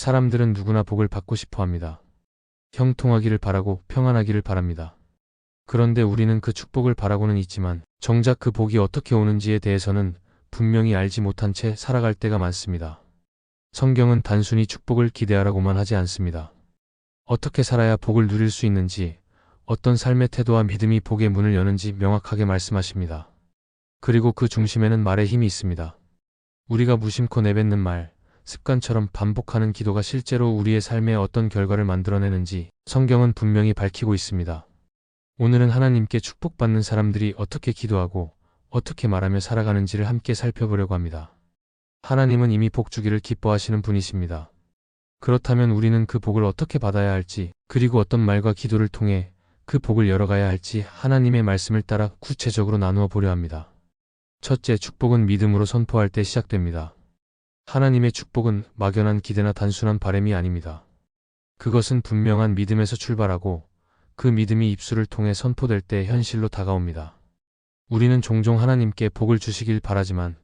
사람들은 누구나 복을 받고 싶어 합니다. 형통하기를 바라고 평안하기를 바랍니다. 그런데 우리는 그 축복을 바라고는 있지만 정작 그 복이 어떻게 오는지에 대해서는 분명히 알지 못한 채 살아갈 때가 많습니다. 성경은 단순히 축복을 기대하라고만 하지 않습니다. 어떻게 살아야 복을 누릴 수 있는지, 어떤 삶의 태도와 믿음이 복의 문을 여는지 명확하게 말씀하십니다. 그리고 그 중심에는 말의 힘이 있습니다. 우리가 무심코 내뱉는 말, 습관처럼 반복하는 기도가 실제로 우리의 삶에 어떤 결과를 만들어내는지 성경은 분명히 밝히고 있습니다. 오늘은 하나님께 축복받는 사람들이 어떻게 기도하고 어떻게 말하며 살아가는지를 함께 살펴보려고 합니다. 하나님은 이미 복 주기를 기뻐하시는 분이십니다. 그렇다면 우리는 그 복을 어떻게 받아야 할지, 그리고 어떤 말과 기도를 통해 그 복을 열어가야 할지 하나님의 말씀을 따라 구체적으로 나누어 보려 합니다. 첫째, 축복은 믿음으로 선포할 때 시작됩니다. 하나님의 축복은 막연한 기대나 단순한 바램이 아닙니다. 그것은 분명한 믿음에서 출발하고 그 믿음이 입술을 통해 선포될 때 현실로 다가옵니다. 우리는 종종 하나님께 복을 주시길 바라지만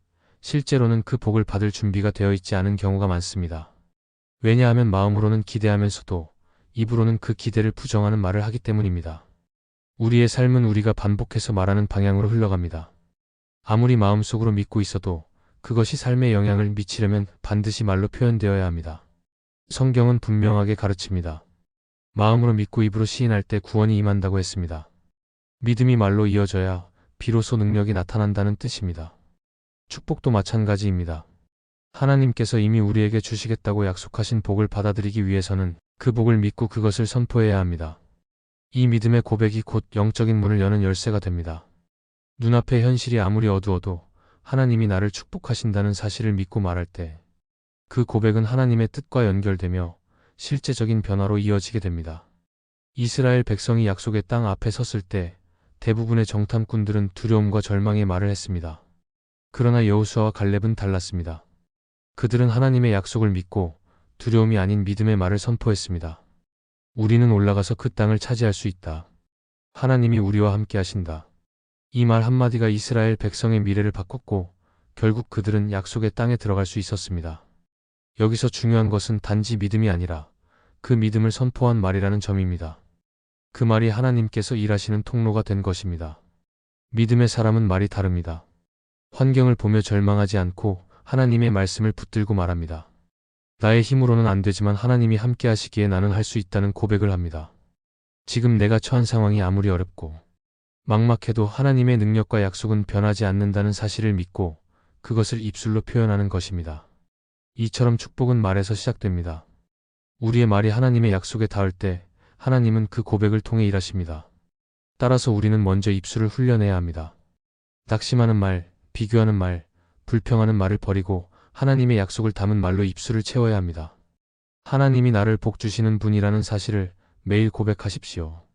실제로는 그 복을 받을 준비가 되어 있지 않은 경우가 많습니다. 왜냐하면 마음으로는 기대하면서도 입으로는 그 기대를 부정하는 말을 하기 때문입니다. 우리의 삶은 우리가 반복해서 말하는 방향으로 흘러갑니다. 아무리 마음속으로 믿고 있어도 그것이 삶에 영향을 미치려면 반드시 말로 표현되어야 합니다. 성경은 분명하게 가르칩니다. 마음으로 믿고 입으로 시인할 때 구원이 임한다고 했습니다. 믿음이 말로 이어져야 비로소 능력이 나타난다는 뜻입니다. 축복도 마찬가지입니다. 하나님께서 이미 우리에게 주시겠다고 약속하신 복을 받아들이기 위해서는 그 복을 믿고 그것을 선포해야 합니다. 이 믿음의 고백이 곧 영적인 문을 여는 열쇠가 됩니다. 눈앞의 현실이 아무리 어두워도 하나님이 나를 축복하신다는 사실을 믿고 말할 때 그 고백은 하나님의 뜻과 연결되며 실제적인 변화로 이어지게 됩니다. 이스라엘 백성이 약속의 땅 앞에 섰을 때 대부분의 정탐꾼들은 두려움과 절망의 말을 했습니다. 그러나 여호수아와 갈렙은 달랐습니다. 그들은 하나님의 약속을 믿고 두려움이 아닌 믿음의 말을 선포했습니다. 우리는 올라가서 그 땅을 차지할 수 있다. 하나님이 우리와 함께 하신다. 이 말 한마디가 이스라엘 백성의 미래를 바꿨고 결국 그들은 약속의 땅에 들어갈 수 있었습니다. 여기서 중요한 것은 단지 믿음이 아니라 그 믿음을 선포한 말이라는 점입니다. 그 말이 하나님께서 일하시는 통로가 된 것입니다. 믿음의 사람은 말이 다릅니다. 환경을 보며 절망하지 않고 하나님의 말씀을 붙들고 말합니다. 나의 힘으로는 안 되지만 하나님이 함께 하시기에 나는 할 수 있다는 고백을 합니다. 지금 내가 처한 상황이 아무리 어렵고 막막해도 하나님의 능력과 약속은 변하지 않는다는 사실을 믿고 그것을 입술로 표현하는 것입니다. 이처럼 축복은 말에서 시작됩니다. 우리의 말이 하나님의 약속에 닿을 때 하나님은 그 고백을 통해 일하십니다. 따라서 우리는 먼저 입술을 훈련해야 합니다. 낙심하는 말, 비교하는 말, 불평하는 말을 버리고 하나님의 약속을 담은 말로 입술을 채워야 합니다. 하나님이 나를 복 주시는 분이라는 사실을 매일 고백하십시오.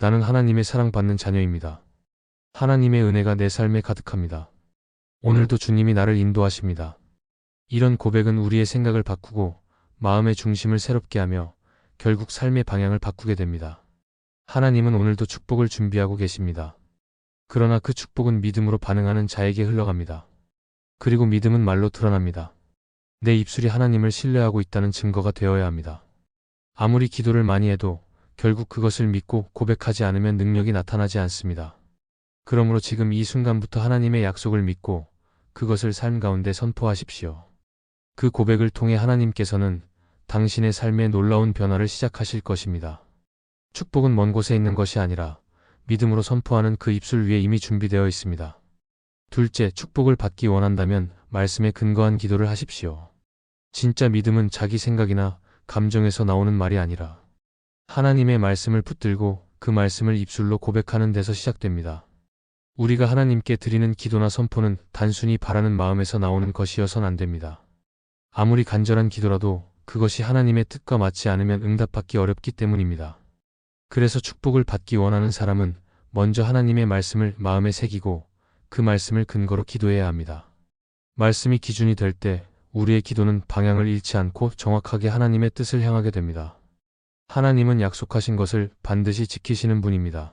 나는 하나님의 사랑받는 자녀입니다. 하나님의 은혜가 내 삶에 가득합니다. 오늘도 주님이 나를 인도하십니다. 이런 고백은 우리의 생각을 바꾸고 마음의 중심을 새롭게 하며 결국 삶의 방향을 바꾸게 됩니다. 하나님은 오늘도 축복을 준비하고 계십니다. 그러나 그 축복은 믿음으로 반응하는 자에게 흘러갑니다. 그리고 믿음은 말로 드러납니다. 내 입술이 하나님을 신뢰하고 있다는 증거가 되어야 합니다. 아무리 기도를 많이 해도 결국 그것을 믿고 고백하지 않으면 능력이 나타나지 않습니다. 그러므로 지금 이 순간부터 하나님의 약속을 믿고 그것을 삶 가운데 선포하십시오. 그 고백을 통해 하나님께서는 당신의 삶에 놀라운 변화를 시작하실 것입니다. 축복은 먼 곳에 있는 것이 아니라 믿음으로 선포하는 그 입술 위에 이미 준비되어 있습니다. 둘째, 축복을 받기 원한다면 말씀에 근거한 기도를 하십시오. 진짜 믿음은 자기 생각이나 감정에서 나오는 말이 아니라 하나님의 말씀을 붙들고 그 말씀을 입술로 고백하는 데서 시작됩니다. 우리가 하나님께 드리는 기도나 선포는 단순히 바라는 마음에서 나오는 것이어선 안 됩니다. 아무리 간절한 기도라도 그것이 하나님의 뜻과 맞지 않으면 응답받기 어렵기 때문입니다. 그래서 축복을 받기 원하는 사람은 먼저 하나님의 말씀을 마음에 새기고 그 말씀을 근거로 기도해야 합니다. 말씀이 기준이 될 때 우리의 기도는 방향을 잃지 않고 정확하게 하나님의 뜻을 향하게 됩니다. 하나님은 약속하신 것을 반드시 지키시는 분입니다.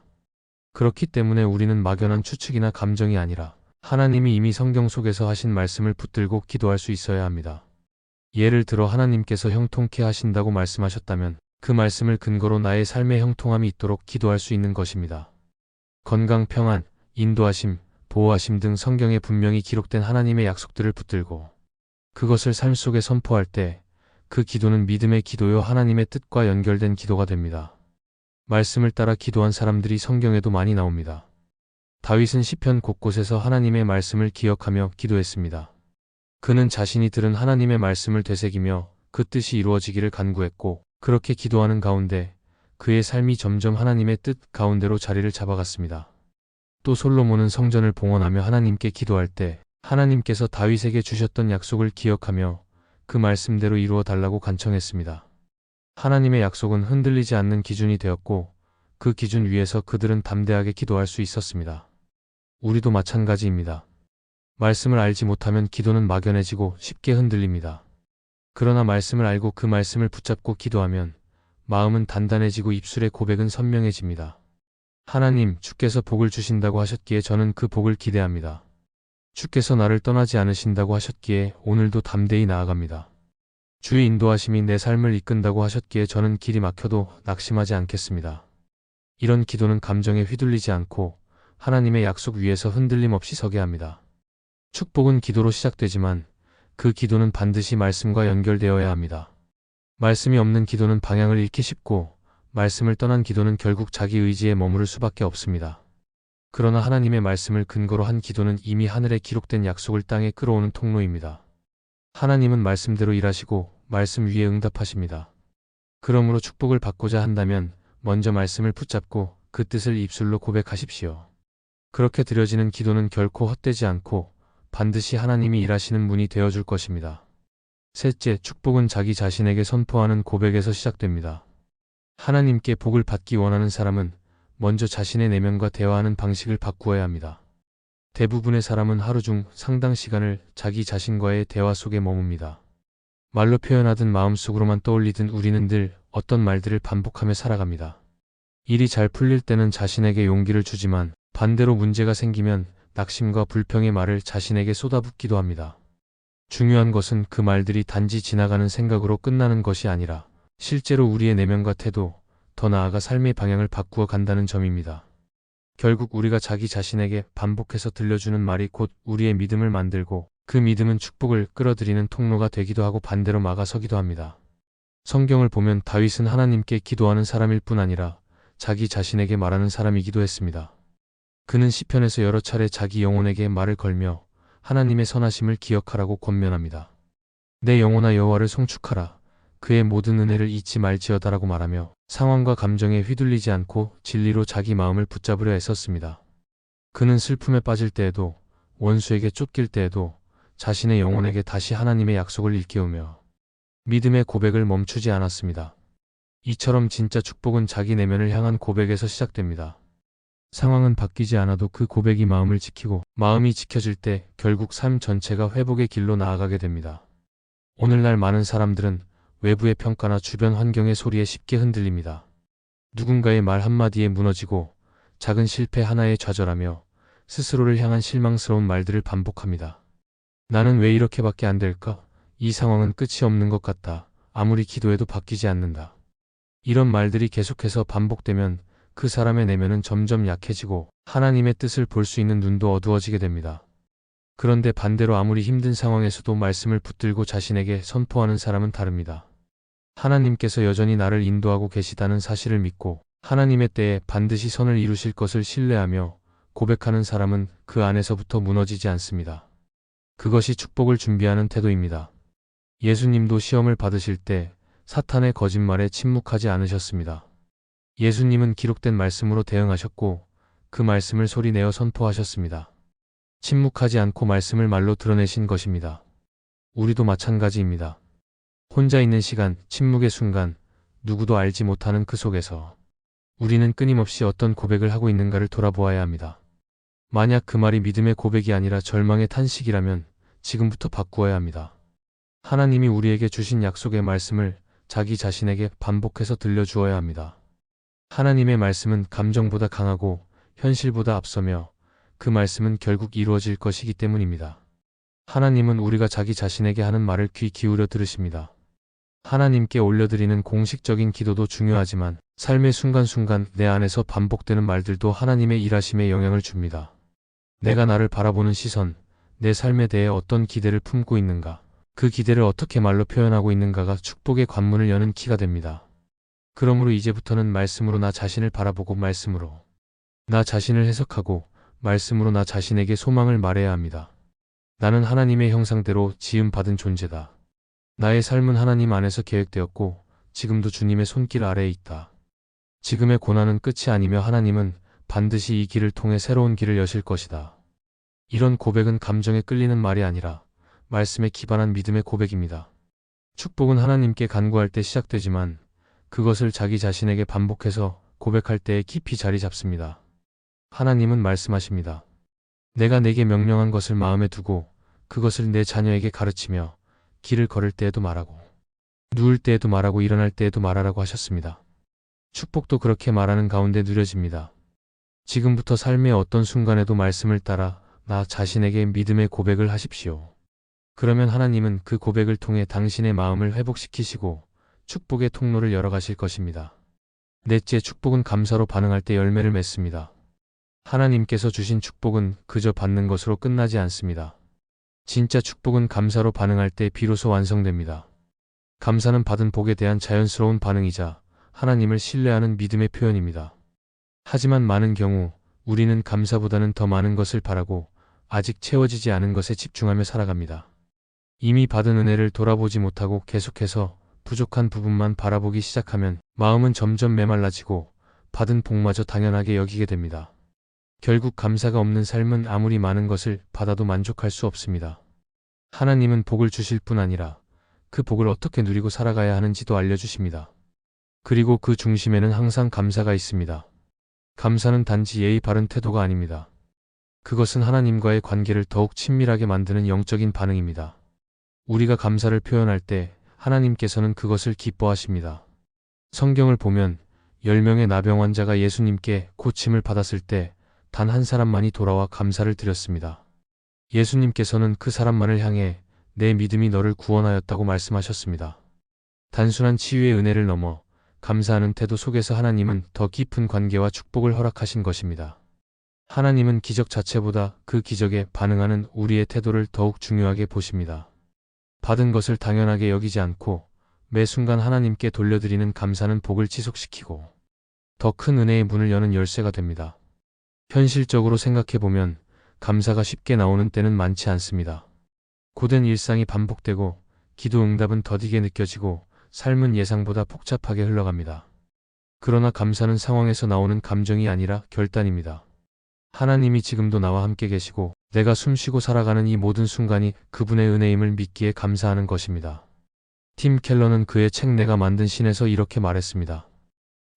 그렇기 때문에 우리는 막연한 추측이나 감정이 아니라 하나님이 이미 성경 속에서 하신 말씀을 붙들고 기도할 수 있어야 합니다. 예를 들어 하나님께서 형통케 하신다고 말씀하셨다면 그 말씀을 근거로 나의 삶의 형통함이 있도록 기도할 수 있는 것입니다. 건강, 평안, 인도하심, 보호하심 등 성경에 분명히 기록된 하나님의 약속들을 붙들고 그것을 삶 속에 선포할 때 그 기도는 믿음의 기도요 하나님의 뜻과 연결된 기도가 됩니다. 말씀을 따라 기도한 사람들이 성경에도 많이 나옵니다. 다윗은 시편 곳곳에서 하나님의 말씀을 기억하며 기도했습니다. 그는 자신이 들은 하나님의 말씀을 되새기며 그 뜻이 이루어지기를 간구했고 그렇게 기도하는 가운데 그의 삶이 점점 하나님의 뜻 가운데로 자리를 잡아갔습니다. 또 솔로몬은 성전을 봉헌하며 하나님께 기도할 때 하나님께서 다윗에게 주셨던 약속을 기억하며 그 말씀대로 이루어 달라고 간청했습니다. 하나님의 약속은 흔들리지 않는 기준이 되었고 그 기준 위에서 그들은 담대하게 기도할 수 있었습니다. 우리도 마찬가지입니다. 말씀을 알지 못하면 기도는 막연해지고 쉽게 흔들립니다. 그러나 말씀을 알고 그 말씀을 붙잡고 기도하면 마음은 단단해지고 입술의 고백은 선명해집니다. 하나님, 주께서 복을 주신다고 하셨기에 저는 그 복을 기대합니다. 주께서 나를 떠나지 않으신다고 하셨기에 오늘도 담대히 나아갑니다. 주의 인도하심이 내 삶을 이끈다고 하셨기에 저는 길이 막혀도 낙심하지 않겠습니다. 이런 기도는 감정에 휘둘리지 않고 하나님의 약속 위에서 흔들림 없이 서게 합니다. 축복은 기도로 시작되지만 그 기도는 반드시 말씀과 연결되어야 합니다. 말씀이 없는 기도는 방향을 잃기 쉽고 말씀을 떠난 기도는 결국 자기 의지에 머무를 수밖에 없습니다. 그러나 하나님의 말씀을 근거로 한 기도는 이미 하늘에 기록된 약속을 땅에 끌어오는 통로입니다. 하나님은 말씀대로 일하시고 말씀 위에 응답하십니다. 그러므로 축복을 받고자 한다면 먼저 말씀을 붙잡고 그 뜻을 입술로 고백하십시오. 그렇게 드려지는 기도는 결코 헛되지 않고 반드시 하나님이 일하시는 문이 되어줄 것입니다. 셋째, 축복은 자기 자신에게 선포하는 고백에서 시작됩니다. 하나님께 복을 받기 원하는 사람은 먼저 자신의 내면과 대화하는 방식을 바꾸어야 합니다. 대부분의 사람은 하루 중 상당 시간을 자기 자신과의 대화 속에 머뭅니다. 말로 표현하든 마음속으로만 떠올리든 우리는 늘 어떤 말들을 반복하며 살아갑니다. 일이 잘 풀릴 때는 자신에게 용기를 주지만 반대로 문제가 생기면 낙심과 불평의 말을 자신에게 쏟아붓기도 합니다. 중요한 것은 그 말들이 단지 지나가는 생각으로 끝나는 것이 아니라 실제로 우리의 내면과 태도, 더 나아가 삶의 방향을 바꾸어 간다는 점입니다. 결국 우리가 자기 자신에게 반복해서 들려주는 말이 곧 우리의 믿음을 만들고 그 믿음은 축복을 끌어들이는 통로가 되기도 하고 반대로 막아서기도 합니다. 성경을 보면 다윗은 하나님께 기도하는 사람일 뿐 아니라 자기 자신에게 말하는 사람이기도 했습니다. 그는 시편에서 여러 차례 자기 영혼에게 말을 걸며 하나님의 선하심을 기억하라고 권면합니다. 내 영혼아 여호와를 송축하라. 그의 모든 은혜를 잊지 말지어다라고 말하며 상황과 감정에 휘둘리지 않고 진리로 자기 마음을 붙잡으려 애썼습니다. 그는 슬픔에 빠질 때에도 원수에게 쫓길 때에도 자신의 영혼에게 다시 하나님의 약속을 일깨우며 믿음의 고백을 멈추지 않았습니다. 이처럼 진짜 축복은 자기 내면을 향한 고백에서 시작됩니다. 상황은 바뀌지 않아도 그 고백이 마음을 지키고 마음이 지켜질 때 결국 삶 전체가 회복의 길로 나아가게 됩니다. 오늘날 많은 사람들은 외부의 평가나 주변 환경의 소리에 쉽게 흔들립니다. 누군가의 말 한마디에 무너지고 작은 실패 하나에 좌절하며 스스로를 향한 실망스러운 말들을 반복합니다. 나는 왜 이렇게밖에 안 될까? 이 상황은 끝이 없는 것 같다. 아무리 기도해도 바뀌지 않는다. 이런 말들이 계속해서 반복되면 그 사람의 내면은 점점 약해지고 하나님의 뜻을 볼 수 있는 눈도 어두워지게 됩니다. 그런데 반대로 아무리 힘든 상황에서도 말씀을 붙들고 자신에게 선포하는 사람은 다릅니다. 하나님께서 여전히 나를 인도하고 계시다는 사실을 믿고 하나님의 때에 반드시 선을 이루실 것을 신뢰하며 고백하는 사람은 그 안에서부터 무너지지 않습니다. 그것이 축복을 준비하는 태도입니다. 예수님도 시험을 받으실 때 사탄의 거짓말에 침묵하지 않으셨습니다. 예수님은 기록된 말씀으로 대응하셨고 그 말씀을 소리내어 선포하셨습니다. 침묵하지 않고 말씀을 말로 드러내신 것입니다. 우리도 마찬가지입니다. 혼자 있는 시간, 침묵의 순간, 누구도 알지 못하는 그 속에서 우리는 끊임없이 어떤 고백을 하고 있는가를 돌아보아야 합니다. 만약 그 말이 믿음의 고백이 아니라 절망의 탄식이라면 지금부터 바꾸어야 합니다. 하나님이 우리에게 주신 약속의 말씀을 자기 자신에게 반복해서 들려주어야 합니다. 하나님의 말씀은 감정보다 강하고 현실보다 앞서며 그 말씀은 결국 이루어질 것이기 때문입니다. 하나님은 우리가 자기 자신에게 하는 말을 귀 기울여 들으십니다. 하나님께 올려드리는 공식적인 기도도 중요하지만 삶의 순간순간 내 안에서 반복되는 말들도 하나님의 일하심에 영향을 줍니다. 내가 나를 바라보는 시선, 내 삶에 대해 어떤 기대를 품고 있는가, 그 기대를 어떻게 말로 표현하고 있는가가 축복의 관문을 여는 키가 됩니다. 그러므로 이제부터는 말씀으로 나 자신을 바라보고 말씀으로 나 자신을 해석하고 말씀으로 나 자신에게 소망을 말해야 합니다. 나는 하나님의 형상대로 지음 받은 존재다. 나의 삶은 하나님 안에서 계획되었고 지금도 주님의 손길 아래에 있다. 지금의 고난은 끝이 아니며 하나님은 반드시 이 길을 통해 새로운 길을 여실 것이다. 이런 고백은 감정에 끌리는 말이 아니라 말씀에 기반한 믿음의 고백입니다. 축복은 하나님께 간구할 때 시작되지만 그것을 자기 자신에게 반복해서 고백할 때에 깊이 자리 잡습니다. 하나님은 말씀하십니다. 내가 내게 명령한 것을 마음에 두고 그것을 내 자녀에게 가르치며 길을 걸을 때에도 말하고 누울 때에도 말하고 일어날 때에도 말하라고 하셨습니다. 축복도 그렇게 말하는 가운데 누려집니다. 지금부터 삶의 어떤 순간에도 말씀을 따라 나 자신에게 믿음의 고백을 하십시오. 그러면 하나님은 그 고백을 통해 당신의 마음을 회복시키시고 축복의 통로를 열어가실 것입니다. 넷째 축복은 감사로 반응할 때 열매를 맺습니다. 하나님께서 주신 축복은 그저 받는 것으로 끝나지 않습니다. 진짜 축복은 감사로 반응할 때 비로소 완성됩니다. 감사는 받은 복에 대한 자연스러운 반응이자 하나님을 신뢰하는 믿음의 표현입니다. 하지만 많은 경우 우리는 감사보다는 더 많은 것을 바라고 아직 채워지지 않은 것에 집중하며 살아갑니다. 이미 받은 은혜를 돌아보지 못하고 계속해서 부족한 부분만 바라보기 시작하면 마음은 점점 메말라지고 받은 복마저 당연하게 여기게 됩니다. 결국 감사가 없는 삶은 아무리 많은 것을 받아도 만족할 수 없습니다. 하나님은 복을 주실 뿐 아니라 그 복을 어떻게 누리고 살아가야 하는지도 알려주십니다. 그리고 그 중심에는 항상 감사가 있습니다. 감사는 단지 예의 바른 태도가 아닙니다. 그것은 하나님과의 관계를 더욱 친밀하게 만드는 영적인 반응입니다. 우리가 감사를 표현할 때 하나님께서는 그것을 기뻐하십니다. 성경을 보면 10명의 나병 환자가 예수님께 고침을 받았을 때 단 한 사람만이 돌아와 감사를 드렸습니다. 예수님께서는 그 사람만을 향해 내 믿음이 너를 구원하였다고 말씀하셨습니다. 단순한 치유의 은혜를 넘어 감사하는 태도 속에서 하나님은 더 깊은 관계와 축복을 허락하신 것입니다. 하나님은 기적 자체보다 그 기적에 반응하는 우리의 태도를 더욱 중요하게 보십니다. 받은 것을 당연하게 여기지 않고 매 순간 하나님께 돌려드리는 감사는 복을 지속시키고 더 큰 은혜의 문을 여는 열쇠가 됩니다. 현실적으로 생각해보면 감사가 쉽게 나오는 때는 많지 않습니다. 고된 일상이 반복되고 기도 응답은 더디게 느껴지고 삶은 예상보다 복잡하게 흘러갑니다. 그러나 감사는 상황에서 나오는 감정이 아니라 결단입니다. 하나님이 지금도 나와 함께 계시고 내가 숨쉬고 살아가는 이 모든 순간이 그분의 은혜임을 믿기에 감사하는 것입니다. 팀 켈러는 그의 책 내가 만든 신에서 이렇게 말했습니다.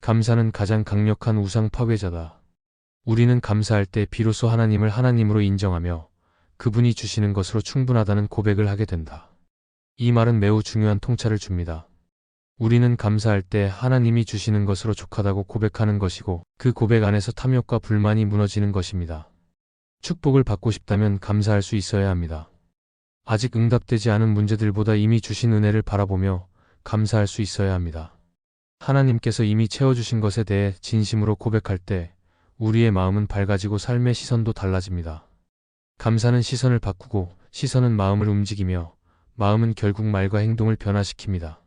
감사는 가장 강력한 우상 파괴자다. 우리는 감사할 때 비로소 하나님을 하나님으로 인정하며 그분이 주시는 것으로 충분하다는 고백을 하게 된다. 이 말은 매우 중요한 통찰을 줍니다. 우리는 감사할 때 하나님이 주시는 것으로 족하다고 고백하는 것이고 그 고백 안에서 탐욕과 불만이 무너지는 것입니다. 축복을 받고 싶다면 감사할 수 있어야 합니다. 아직 응답되지 않은 문제들보다 이미 주신 은혜를 바라보며 감사할 수 있어야 합니다. 하나님께서 이미 채워주신 것에 대해 진심으로 고백할 때 우리의 마음은 밝아지고 삶의 시선도 달라집니다. 감사는 시선을 바꾸고 시선은 마음을 움직이며 마음은 결국 말과 행동을 변화시킵니다.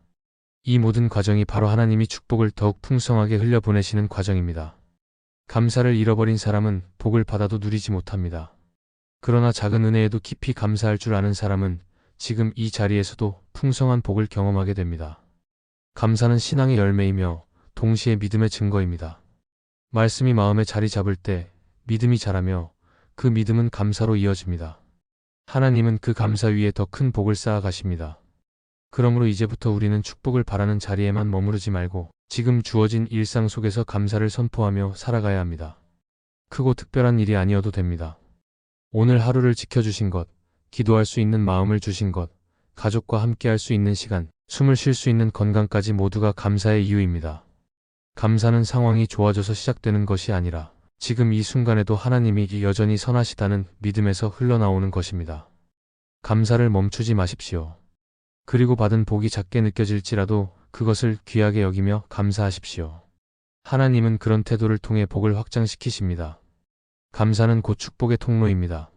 이 모든 과정이 바로 하나님이 축복을 더욱 풍성하게 흘려보내시는 과정입니다. 감사를 잃어버린 사람은 복을 받아도 누리지 못합니다. 그러나 작은 은혜에도 깊이 감사할 줄 아는 사람은 지금 이 자리에서도 풍성한 복을 경험하게 됩니다. 감사는 신앙의 열매이며 동시에 믿음의 증거입니다. 말씀이 마음에 자리 잡을 때 믿음이 자라며 그 믿음은 감사로 이어집니다. 하나님은 그 감사 위에 더 큰 복을 쌓아 가십니다. 그러므로 이제부터 우리는 축복을 바라는 자리에만 머무르지 말고 지금 주어진 일상 속에서 감사를 선포하며 살아가야 합니다. 크고 특별한 일이 아니어도 됩니다. 오늘 하루를 지켜주신 것, 기도할 수 있는 마음을 주신 것, 가족과 함께 할 수 있는 시간, 숨을 쉴 수 있는 건강까지 모두가 감사의 이유입니다. 감사는 상황이 좋아져서 시작되는 것이 아니라 지금 이 순간에도 하나님이 여전히 선하시다는 믿음에서 흘러나오는 것입니다. 감사를 멈추지 마십시오. 그리고 받은 복이 작게 느껴질지라도 그것을 귀하게 여기며 감사하십시오. 하나님은 그런 태도를 통해 복을 확장시키십니다. 감사는 곧 축복의 통로입니다.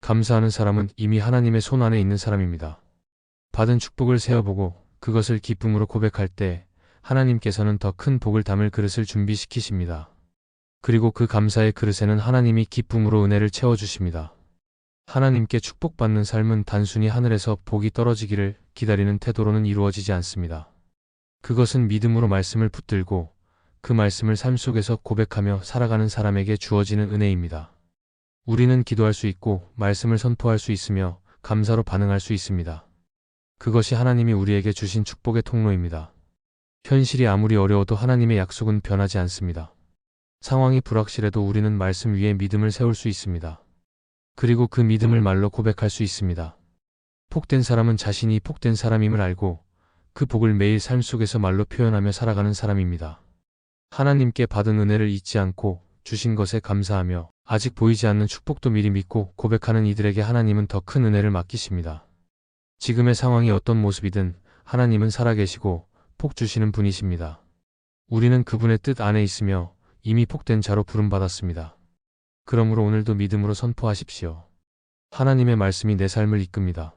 감사하는 사람은 이미 하나님의 손 안에 있는 사람입니다. 받은 축복을 세어보고 그것을 기쁨으로 고백할 때 하나님께서는 더 큰 복을 담을 그릇을 준비시키십니다. 그리고 그 감사의 그릇에는 하나님이 기쁨으로 은혜를 채워주십니다. 하나님께 축복받는 삶은 단순히 하늘에서 복이 떨어지기를 기다리는 태도로는 이루어지지 않습니다. 그것은 믿음으로 말씀을 붙들고 그 말씀을 삶 속에서 고백하며 살아가는 사람에게 주어지는 은혜입니다. 우리는 기도할 수 있고 말씀을 선포할 수 있으며 감사로 반응할 수 있습니다. 그것이 하나님이 우리에게 주신 축복의 통로입니다. 현실이 아무리 어려워도 하나님의 약속은 변하지 않습니다. 상황이 불확실해도 우리는 말씀 위에 믿음을 세울 수 있습니다. 그리고 그 믿음을 말로 고백할 수 있습니다. 폭된 사람은 자신이 폭된 사람임을 알고 그 복을 매일 삶 속에서 말로 표현하며 살아가는 사람입니다. 하나님께 받은 은혜를 잊지 않고 주신 것에 감사하며 아직 보이지 않는 축복도 미리 믿고 고백하는 이들에게 하나님은 더 큰 은혜를 맡기십니다. 지금의 상황이 어떤 모습이든 하나님은 살아계시고 복 주시는 분이십니다. 우리는 그분의 뜻 안에 있으며 이미 복된 자로 부름받았습니다. 그러므로 오늘도 믿음으로 선포하십시오. 하나님의 말씀이 내 삶을 이끕니다.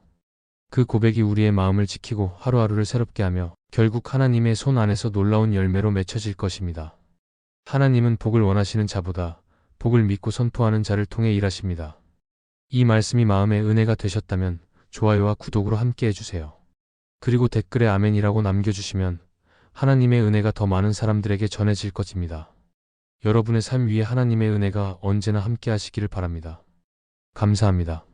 그 고백이 우리의 마음을 지키고 하루하루를 새롭게 하며 결국 하나님의 손 안에서 놀라운 열매로 맺혀질 것입니다. 하나님은 복을 원하시는 자보다 복을 믿고 선포하는 자를 통해 일하십니다. 이 말씀이 마음의 은혜가 되셨다면 좋아요와 구독으로 함께 해주세요. 그리고 댓글에 아멘이라고 남겨주시면 하나님의 은혜가 더 많은 사람들에게 전해질 것입니다. 여러분의 삶 위에 하나님의 은혜가 언제나 함께 하시기를 바랍니다. 감사합니다.